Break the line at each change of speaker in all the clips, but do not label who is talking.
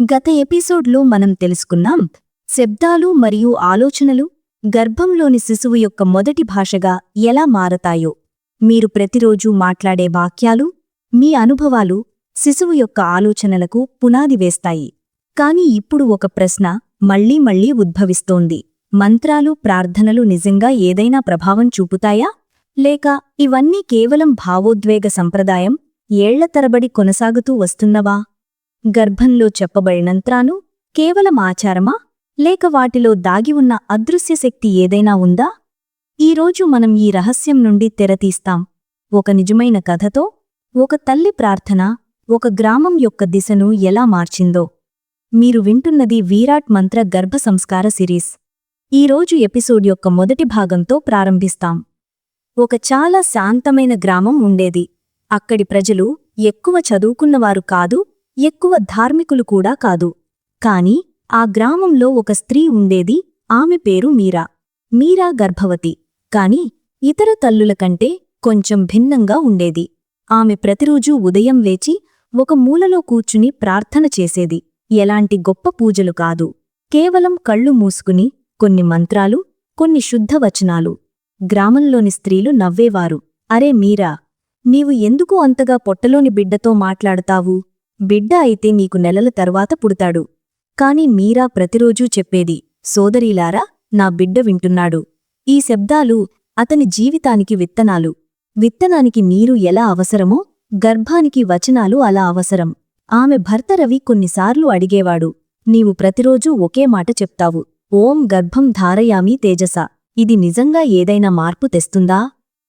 గత ఎపిసోడ్లో మనం తెలుసుకున్నాం శబ్దాలు మరియు ఆలోచనలు గర్భంలోని శిశువు యొక్క మొదటి భాషగా ఎలా మారతాయో. మీరు ప్రతిరోజూ మాట్లాడే వాక్యాలు మీ అనుభవాలు శిశువు యొక్క ఆలోచనలకు పునాది వేస్తాయి. కాని ఇప్పుడు ఒక ప్రశ్న మళ్ళీ మళ్ళీ ఉద్భవిస్తోంది. మంత్రాలు ప్రార్థనలు నిజంగా ఏదైనా ప్రభావం చూపుతాయా? లేక ఇవన్నీ కేవలం భావోద్వేగ సంప్రదాయం ఏళ్ళ తరబడి కొనసాగుతూ వస్తున్నవా? గర్భంలో చెప్పబడినంత్రాను కేవలం ఆచారమా? లేక వాటిలో దాగి ఉన్న అదృశ్య శక్తి ఏదైనా ఉందా? ఈరోజు మనం ఈ రహస్యం నుండి తెరతీస్తాం ఒక నిజమైన కథతో ఒక తల్లి ప్రార్థన ఒక గ్రామం యొక్క దిశను ఎలా మార్చిందో. మీరు వింటున్నది వీరాట్ మంత్ర గర్భ సంస్కార సిరీస్. ఈరోజు ఎపిసోడ్ యొక్క మొదటి భాగంతో ప్రారంభిస్తాం. ఒక చాలా శాంతమైన గ్రామం ఉండేది. అక్కడి ప్రజలు ఎక్కువ చదువుకున్నవారు కాదు ఎక్కువ ధార్మికులు కూడా కాదు. కాని ఆ గ్రామంలో ఒక స్త్రీ ఉండేది ఆమె పేరు మీరా. మీరా గర్భవతి. కాని ఇతర తల్లుల కంటే కొంచెం భిన్నంగా ఉండేది. ఆమె ప్రతిరోజూ ఉదయం లేచి ఒక మూలలో కూర్చుని ప్రార్థన చేసేది. ఎలాంటి గొప్ప పూజలు కాదు. కేవలం కళ్ళు మూసుకుని కొన్ని మంత్రాలు కొన్ని శుద్ధ వచనాలు. గ్రామంలోని స్త్రీలు నవ్వేవారు. అరే మీరా నీవు ఎందుకు అంతగా పొట్టలోని బిడ్డతో మాట్లాడతావు? బిడ్డ అయితే నీకు నెలల తర్వాత పుడతాడు. కాని మీరా ప్రతిరోజూ చెప్పేది సోదరీలారా నా బిడ్డ వింటున్నాడు. ఈ శబ్దాలు అతని జీవితానికి విత్తనాలు. విత్తనానికి నీరు ఎలా అవసరమో గర్భానికి వచనాలు అలా అవసరం. ఆమె భర్త రవి కొన్నిసార్లు అడిగేవాడు నీవు ప్రతిరోజూ ఒకే మాట చెప్తావు. ఓం గర్భం ధారయామి తేజస. ఇది నిజంగా ఏదైనా మార్పు తెస్తుందా?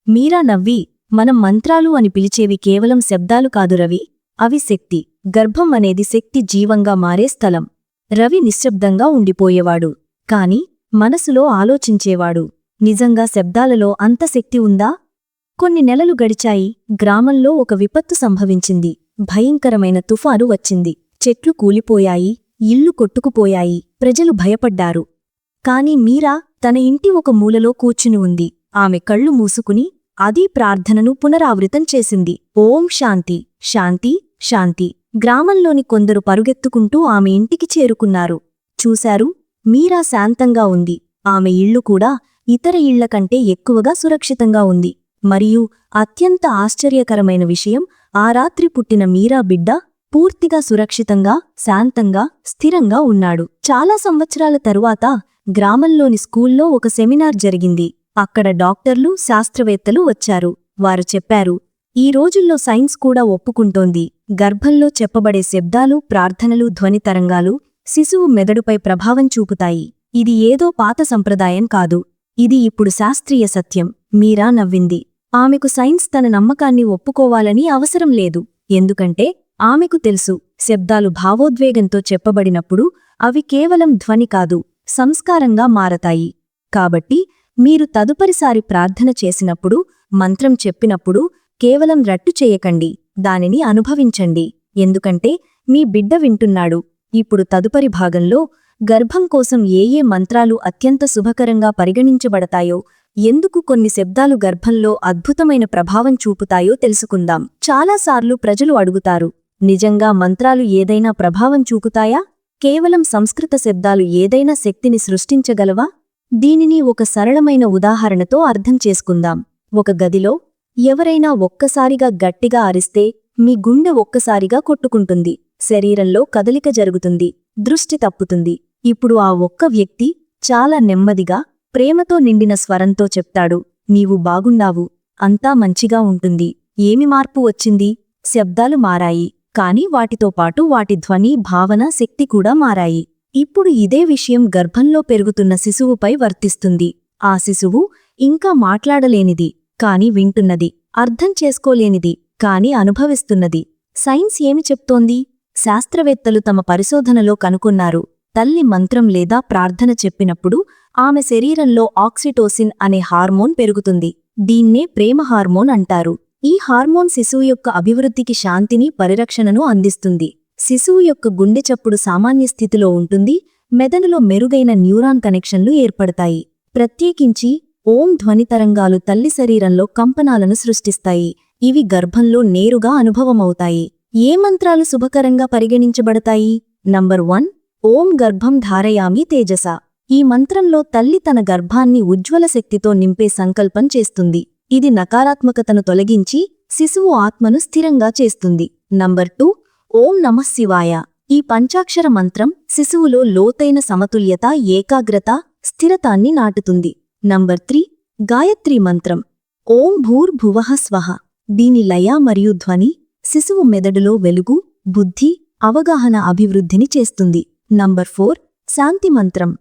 మీరా నవ్వి మనం మంత్రాలు అని పిలిచేవి కేవలం శబ్దాలు కాదు రవి. అవి శక్తి గర్భం అనేది శక్తి జీవంగా మారే స్థలం. రవి నిశ్శబ్దంగా ఉండిపోయేవాడు. కాని మనసులో ఆలోచించేవాడు. నిజంగా శబ్దాలలో అంత శక్తి ఉందా? కొన్ని నెలలు గడిచాయి గ్రామంలో ఒక విపత్తు సంభవించింది. భయంకరమైన తుఫాను వచ్చింది. చెట్లు కూలిపోయాయి ఇల్లు కొట్టుకుపోయాయి ప్రజలు భయపడ్డారు. కాని మీరా తన ఇంటి ఒక మూలలో కూర్చుని ఉంది. ఆమె కళ్ళు మూసుకుని అదీ ప్రార్థనను పునరావృతం చేసింది. ఓం శాంతి! శాంతి శాంతి. గ్రామంలోని కొందరు పరుగెత్తుకుంటూ ఆమె ఇంటికి చేరుకున్నారు. చూశారు మీరా శాంతంగా ఉంది. ఆమె ఇళ్ళు కూడా ఇతర ఇళ్ళ కంటే ఎక్కువగా సురక్షితంగా ఉంది. మరియు అత్యంత ఆశ్చర్యకరమైన విషయం ఆ రాత్రి పుట్టిన మీరా బిడ్డ పూర్తిగా సురక్షితంగా శాంతంగా స్థిరంగా ఉన్నాడు. చాలా సంవత్సరాల తరువాత గ్రామంలోని స్కూల్లో ఒక సెమినార్ జరిగింది. అక్కడ డాక్టర్లు శాస్త్రవేత్తలు వచ్చారు. వారు చెప్పారు ఈ రోజుల్లో సైన్స్ కూడా ఒప్పుకుంటోంది. గర్భంలో చెప్పబడే శబ్దాలు ప్రార్థనలు ధ్వని తరంగాలు శిశువు మెదడుపై ప్రభావం చూపుతాయి. ఇది ఏదో పాత సంప్రదాయం కాదు. ఇది ఇప్పుడు శాస్త్రీయ సత్యం. మీరా నవ్వింది. ఆమెకు సైన్స్ తన నమ్మకాన్ని ఒప్పుకోవాలని అవసరం లేదు. ఎందుకంటే ఆమెకు తెలుసు శబ్దాలు భావోద్వేగంతో చెప్పబడినప్పుడు అవి కేవలం ధ్వని కాదు సంస్కారంగా మారతాయి. కాబట్టి మీరు తదుపరిసారి ప్రార్థన చేసినప్పుడు మంత్రం చెప్పినప్పుడు కేవలం రట్టు చేయకండి దానిని అనుభవించండి. ఎందుకంటే మీ బిడ్డ వింటున్నాడు. ఇప్పుడు తదుపరి భాగంలో గర్భం కోసం ఏ ఏ మంత్రాలు అత్యంత శుభకరంగా పరిగణించబడతాయో ఎందుకు కొన్ని శబ్దాలు గర్భంలో అద్భుతమైన ప్రభావం చూపుతాయో తెలుసుకుందాం. చాలాసార్లు ప్రజలు అడుగుతారు నిజంగా మంత్రాలు ఏదైనా ప్రభావం చూపుతాయా? కేవలం సంస్కృత శబ్దాలు ఏదైనా శక్తిని సృష్టించగలవా? దీనిని ఒక సరళమైన ఉదాహరణతో అర్థం చేసుకుందాం. ఒక గదిలో ఎవరైనా ఒక్కసారిగా గట్టిగా అరిస్తే మీ గుండె ఒక్కసారిగా కొట్టుకుంటుంది. శరీరంలో కదలిక జరుగుతుంది. దృష్టి తప్పుతుంది. ఇప్పుడు ఆ ఒక్క వ్యక్తి చాలా నెమ్మదిగా ప్రేమతో నిండిన స్వరంతో చెప్తాడు. నీవు బాగున్నావు. అంతా మంచిగా ఉంటుంది. ఏమి మార్పు వచ్చింది? శబ్దాలు మారాయి. కాని వాటితో పాటు వాటి ధ్వని భావన శక్తి కూడా మారాయి. ఇప్పుడు ఇదే విషయం గర్భంలో పెరుగుతున్న శిశువుపై వర్తిస్తుంది. ఆ శిశువు ఇంకా మాట్లాడలేనిది. కాని వింటున్నది. అర్థం చేసుకోలేనిది కాని అనుభవిస్తున్నది. సైన్స్ ఏమి చెప్తోంది? శాస్త్రవేత్తలు తమ పరిశోధనలో కనుగొన్నారు తల్లి మంత్రం లేదా ప్రార్థన చెప్పినప్పుడు ఆమె శరీరంలో ఆక్సిటోసిన్ అనే హార్మోన్ పెరుగుతుంది. దీన్నే ప్రేమ హార్మోన్ అంటారు. ఈ హార్మోన్ శిశువు యొక్క అభివృద్ధికి శాంతిని పరిరక్షణను అందిస్తుంది. శిశువు యొక్క గుండె చప్పుడు సామాన్య స్థితిలో ఉంటుంది మెదడులో మెరుగైన న్యూరాన్ కనెక్షన్లు ఏర్పడతాయి. ప్రత్యేకించి ఓం ధ్వని తరంగాలు తల్లి శరీరంలో కంపనాలను సృష్టిస్తాయి. ఇవి గర్భంలో నేరుగా అనుభవమవుతాయి. ఏ మంత్రాలు శుభకరంగా పరిగణించబడతాయి? నంబర్ వన్ ఓం గర్భం ధారయామి తేజస. ఈ మంత్రంలో తల్లి తన గర్భాన్ని ఉజ్వల శక్తితో నింపే సంకల్పం చేస్తుంది. ఇది నకారాత్మకతను తొలగించి శిశువు ఆత్మను స్థిరంగా చేస్తుంది. నంబర్ టూ ఓం నమః శివాయ. ఈ పంచాక్షర మంత్రం శిశువులో లోతైన సమతుల్యత ఏకాగ్రత స్థిరతాన్ని నాటుతుంది. నంబర్ త్రీ గాయత్రి మంత్రం. ఓం భూర్భువః స్వహ దీని లయ మరియు ధ్వని శిశువు మెదడులో వెలుగు బుద్ధి అవగాహన అభివృద్ధిని చేస్తుంది. నంబర్ ఫోర్ శాంతి మంత్రం.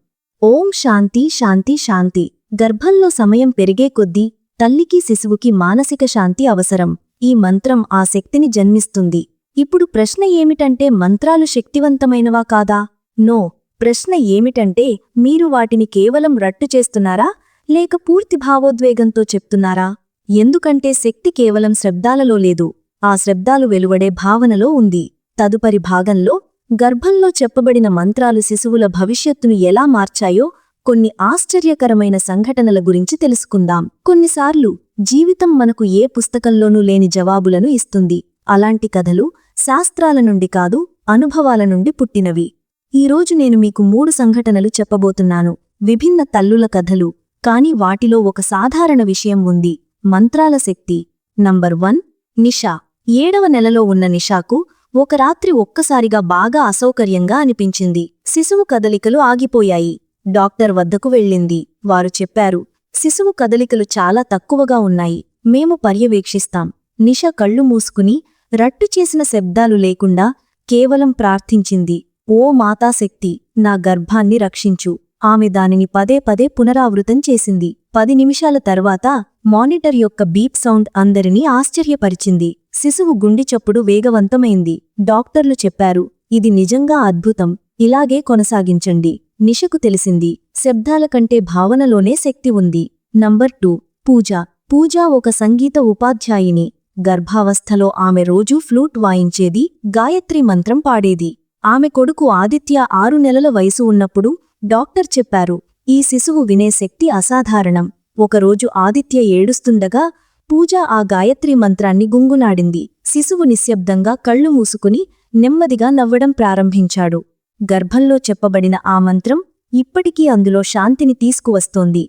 ఓం శాంతి శాంతి శాంతి. గర్భంలో సమయం పెరిగే కొద్దీ తల్లికి శిశువుకి మానసిక శాంతి అవసరం. ఈ మంత్రం ఆ శక్తిని జన్మిస్తుంది. ఇప్పుడు ప్రశ్న ఏమిటంటే మంత్రాలు శక్తివంతమైనవా కాదా? నో. ప్రశ్న ఏమిటంటే మీరు వాటిని కేవలం రట్టు చేస్తున్నారా? లేక పూర్తి భావోద్వేగంతో చెప్తున్నారా? ఎందుకంటే శక్తి కేవలం శబ్దాలలో లేదు. ఆ శబ్దాలు వెలువడే భావనలో ఉంది. తదుపరి భాగంలో గర్భంలో చెప్పబడిన మంత్రాలు శిశువుల భవిష్యత్తును ఎలా మార్చాయో కొన్ని ఆశ్చర్యకరమైన సంఘటనల గురించి తెలుసుకుందాం. కొన్నిసార్లు జీవితం మనకు ఏ పుస్తకంలోనూ లేని జవాబులను ఇస్తుంది. అలాంటి కథలు శాస్త్రాల నుండి కాదు అనుభవాల నుండి పుట్టినవి. ఈరోజు నేను మీకు మూడు సంఘటనలు చెప్పబోతున్నాను. విభిన్న తల్లుల కథలు కాని వాటిలో ఒక సాధారణ విషయం ఉంది. మంత్రాల శక్తి. నంబర్ వన్ నిషా. ఏడవ నెలలో ఉన్న నిషాకు ఒక రాత్రి ఒక్కసారిగా బాగా అసౌకర్యంగా అనిపించింది. శిశువు కదలికలు ఆగిపోయాయి. డాక్టర్ వద్దకు వెళ్ళింది. వారు చెప్పారు శిశువు కదలికలు చాలా తక్కువగా ఉన్నాయి. మేము పర్యవేక్షిస్తాం. నిష కళ్ళు మూసుకుని రట్టు చేసిన శబ్దాలు లేకుండా కేవలం ప్రార్థించింది ఓ మాతాశక్తి నా గర్భాన్ని రక్షించు. ఆమె దానిని పదే పదే పునరావృతం చేసింది. పది నిమిషాల తర్వాత మానిటర్ యొక్క బీప్ సౌండ్ అందరినీ ఆశ్చర్యపరిచింది. శిశువు గుండె చప్పుడు వేగవంతమైంది. డాక్టర్లు చెప్పారు ఇది నిజంగా అద్భుతం. ఇలాగే కొనసాగించండి. నిషకు తెలిసింది శబ్దాల కంటే భావనలోనే శక్తి ఉంది. నంబర్ టూ పూజ. పూజ ఒక సంగీత ఉపాధ్యాయిని. గర్భావస్థలో ఆమె రోజూ ఫ్లూట్ వాయించేది గాయత్రి మంత్రం పాడేది. ఆమె కొడుకు ఆదిత్య ఆరు నెలల వయసు ఉన్నప్పుడు డాక్టర్ చెప్పారు ఈ శిశువు వినే శక్తి అసాధారణం. ఒకరోజు ఆదిత్య ఏడుస్తుండగా పూజ ఆ గాయత్రి మంత్రాన్ని గుంగునాడింది. శిశువు నిశ్శబ్దంగా కళ్ళు మూసుకుని నెమ్మదిగా నవ్వడం ప్రారంభించాడు. గర్భంలో చెప్పబడిన ఆ మంత్రం ఇప్పటికీ అందులో శాంతిని తీసుకువస్తోంది.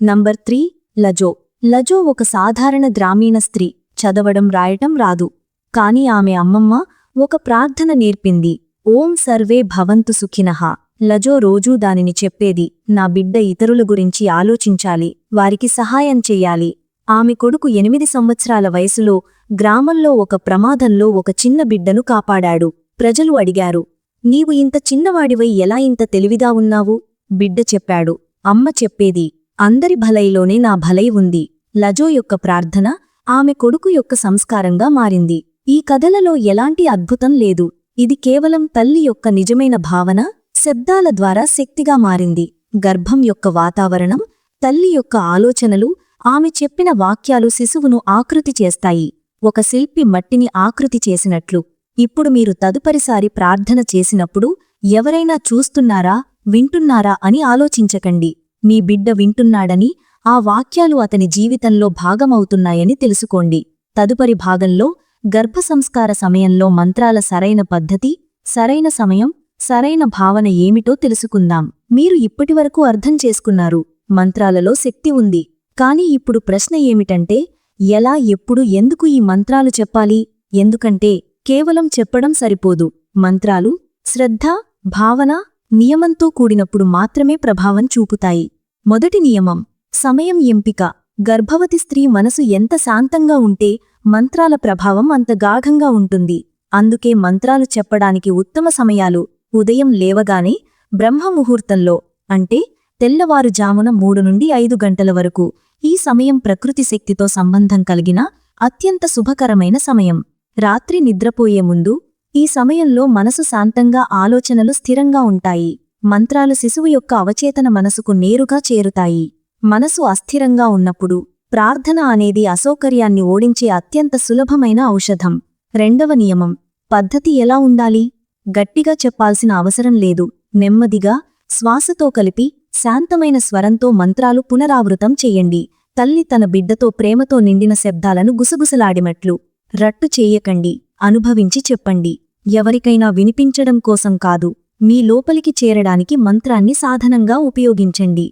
Number three లజో. లజో ఒక సాధారణ గ్రామీణ స్త్రీ. చదవడం రాయటం రాదు. కాని ఆమె అమ్మమ్మ ఒక ప్రార్థన నేర్పింది. ఓం సర్వే భవంతు సుఖినః. లజో రోజూ దానిని చెప్పేది నా బిడ్డ ఇతరుల గురించి ఆలోచించాలి వారికి సహాయం చెయ్యాలి ఆమె కొడుకు ఎనిమిది సంవత్సరాల వయసులో గ్రామంలో ఒక ప్రమాదంలో ఒక చిన్న బిడ్డను కాపాడాడు. ప్రజలు అడిగారు నీవు ఇంత చిన్నవాడివై ఎలా ఇంత తెలివిగా ఉన్నావు? బిడ్డ చెప్పాడు అమ్మ చెప్పేది అందరి భలైలోనే నా భలై ఉంది. లజో యొక్క ప్రార్థన ఆమె కొడుకు యొక్క సంస్కారంగా మారింది. ఈ కథలలో ఎలాంటి అద్భుతం లేదు. ఇది కేవలం తల్లి యొక్క నిజమైన భావన శబ్దాల ద్వారా శక్తిగా మారింది. గర్భం యొక్క వాతావరణం తల్లి యొక్క ఆలోచనలు ఆమె చెప్పిన వాక్యాలు శిశువును ఆకృతి చేస్తాయి. ఒక శిల్పి మట్టిని ఆకృతి చేసినట్లు. ఇప్పుడు మీరు తదుపరిసారి ప్రార్థన చేసినప్పుడు ఎవరైనా చూస్తున్నారా వింటున్నారా అని ఆలోచించకండి. మీ బిడ్డ వింటున్నాడని ఆ వాక్యాలు అతని జీవితంలో భాగమవుతున్నాయని తెలుసుకోండి. తదుపరి భాగంలో గర్భ సంస్కార సమయంలో మంత్రాల సరైన పద్ధతి సరైన సమయం సరైన భావన ఏమిటో తెలుసుకుందాం. మీరు ఇప్పటివరకు అర్థం చేసుకున్నారు. మంత్రాలలో శక్తి ఉంది. కాని ఇప్పుడు ప్రశ్న ఏమిటంటే ఎలా ఎప్పుడు ఎందుకు ఈ మంత్రాలు చెప్పాలి? ఎందుకంటే కేవలం చెప్పడం సరిపోదు. మంత్రాలు శ్రద్ధ భావన నియమంతో కూడినప్పుడు మాత్రమే ప్రభావం చూపుతాయి. మొదటి నియమం సమయం ఎంపిక. గర్భవతి స్త్రీ మనసు ఎంత శాంతంగా ఉంటే మంత్రాల ప్రభావం అంత గాఢంగా ఉంటుంది. అందుకే మంత్రాలు చెప్పడానికి ఉత్తమ సమయాలు ఉదయం లేవగానే బ్రహ్మముహూర్తంలో అంటే తెల్లవారుజామున మూడు నుండి ఐదు గంటల వరకు ఈ సమయం ప్రకృతి శక్తితో సంబంధం కలిగిన అత్యంత శుభకరమైన సమయం. రాత్రి నిద్రపోయే ముందు ఈ సమయంలో మనసు శాంతంగా ఆలోచనలు స్థిరంగా ఉంటాయి. మంత్రాలు శిశువు యొక్క అవచేతన మనసుకు నేరుగా చేరుతాయి. మనసు అస్థిరంగా ఉన్నప్పుడు ప్రార్థన అనేది అసౌకర్యాన్ని ఓడించే అత్యంత సులభమైన ఔషధం. రెండవ నియమం పద్ధతి ఎలా ఉండాలి? గట్టిగా చెప్పాల్సిన అవసరం లేదు. నెమ్మదిగా శ్వాసతో కలిపి శాంతమైన స్వరంతో మంత్రాలు పునరావృతం చెయ్యండి తల్లి తన బిడ్డతో ప్రేమతో నిండిన శబ్దాలను గుసగుసలాడినట్లు రట్టు చేయకండి. అనుభవించి చెప్పండి. ఎవరికైనా వినిపించడం కోసం కాదు. మీ లోపలికి చేరడానికి మంత్రాన్ని సాధనంగా ఉపయోగించండి.